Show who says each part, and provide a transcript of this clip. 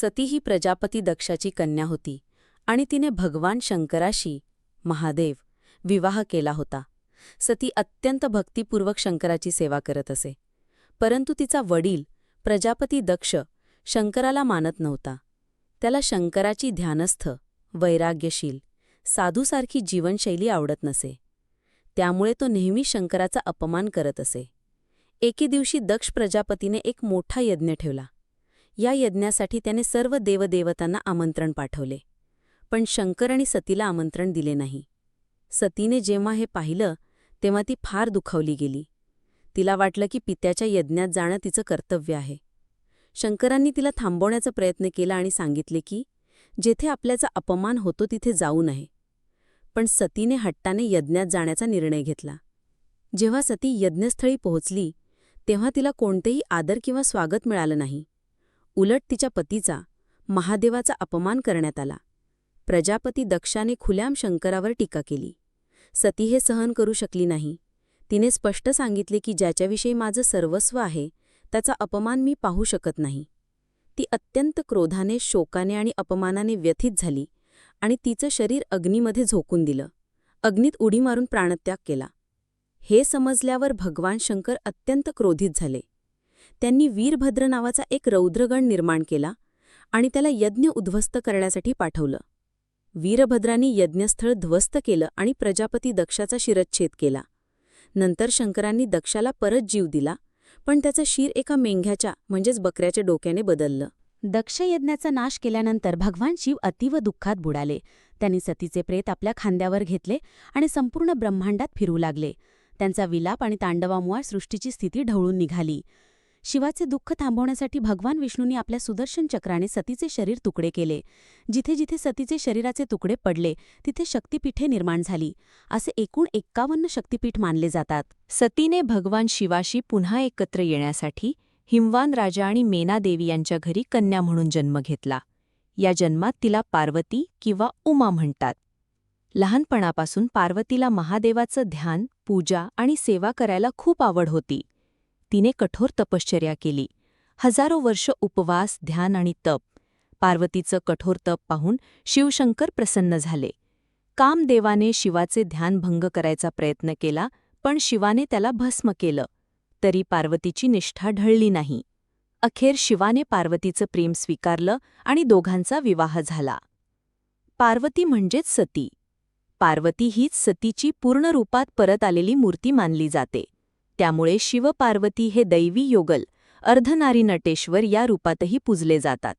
Speaker 1: सती ही प्रजापती दक्षाची कन्या होती आणि तिने भगवान शंकराशी महादेव विवाह केला होता. सती अत्यंत भक्तिपूर्वक शंकराची सेवा करत असे. परंतु तिचा वडील प्रजापती दक्ष शंकराला मानत नव्हता. त्याला शंकराची ध्यानस्थ वैराग्यशील साधूसारखी जीवनशैली आवडत नसे. त्यामुळे तो नेहमी शंकराचा अपमान करत असे. एके दिवशी दक्ष प्रजापतीने एक मोठा यज्ञ ठेवला. या यज्ञासाठी त्याने सर्व देवदेवतांना आमंत्रण पाठवले. पण शंकर आणि सतीला आमंत्रण दिले नाही. सतीने जेव्हा हे पाहिलं तेव्हा ती फार दुखावली गेली. तिला वाटलं की पित्याच्या यज्ञात जाणं तिचं कर्तव्य आहे. शंकरांनी तिला थांबवण्याचा प्रयत्न केला आणि सांगितले की जेथे आपल्याचा अपमान होतो तिथे जाऊ नये. पण सतीने हट्टाने यज्ञात जाण्याचा निर्णय घेतला. जेव्हा सती यज्ञस्थळी पोहोचली तेव्हा तिला कोणतेही आदर किंवा स्वागत मिळालं नाही. उलट तिच्या पतीचा महादेवाचा अपमान करण्यात आला. प्रजापती दक्षाने खुल्याम शंकरावर टीका केली. सती हे सहन करू शकली नाही. तिने स्पष्ट सांगितले की ज्याच्याविषयी माझं सर्वस्व आहे त्याचा अपमान मी पाहू शकत नाही. ती अत्यंत क्रोधाने शोकाने आणि अपमानाने व्यथित झाली आणि तिचं शरीर अग्नीमध्ये झोकून दिलं. अग्नीत उडी मारून प्राणत्याग केला. हे समजल्यावर भगवान शंकर अत्यंत क्रोधित झाले. त्यांनी वीरभद्र नावाचा एक रौद्रगण निर्माण केला आणि त्याला यज्ञ उद्ध्वस्त करण्यासाठी पाठवलं. वीरभद्रांनी यज्ञस्थळ ध्वस्त केलं आणि प्रजापती दक्षाचा शिरच्छेद केला. नंतर शंकरांनी दक्षाला परत जीव दिला पण त्याचं शिर एका मेंघ्याच्या म्हणजेच बकऱ्याच्या डोक्याने बदललं. दक्षयज्ञाचा नाश केल्यानंतर भगवान शिव अतीव दुःखात बुडाले. त्यांनी सतीचे प्रेत आपल्या खांद्यावर घेतले आणि संपूर्ण ब्रह्मांडात फिरू लागले. त्यांचा विलाप आणि तांडवामुळे सृष्टीची स्थिती ढवळून निघाली. शिवाचे दुःख थांबवण्यासाठी भगवान विष्णूंनी आपल्या सुदर्शन चक्राने सतीचे शरीर तुकडे केले. जिथे जिथे सतीचे शरीराचे तुकडे पडले तिथे शक्तिपीठे निर्माण झाली. असे एकूण एक्कावन्न शक्तिपीठ मानले जातात.
Speaker 2: सतीने भगवान शिवाशी पुन्हा एकत्र येण्यासाठी हिमवान राजा आणि मेनादेवी यांच्या घरी कन्या म्हणून जन्म घेतला. या जन्मात तिला पार्वती किंवा उमा म्हणतात. लहानपणापासून पार्वतीला महादेवाचं ध्यान पूजा आणि सेवा करायला खूप आवड होती. तिने कठोर तपश्चर्या केली. हजारो वर्ष उपवास ध्यान आणि तप. पार्वतीचं कठोर तप पाहून शिवशंकर प्रसन्न झाले. कामदेवाने शिवाचे ध्यान भंग करायचा प्रयत्न केला पण शिवाने त्याला भस्म केलं. तरी पार्वतीची निष्ठा ढळली नाही. अखेर शिवाने पार्वतीचं प्रेम स्वीकारलं आणि दोघांचा विवाह झाला. पार्वती म्हणजेच सती. पार्वती हीच सतीची पूर्ण रूपात परत आलेली मूर्ती मानली जाते. त्यामुळे शिवपार्वती हे दैवी योगल अर्धनारी नटेश्वर या रूपातही पूजले जातात.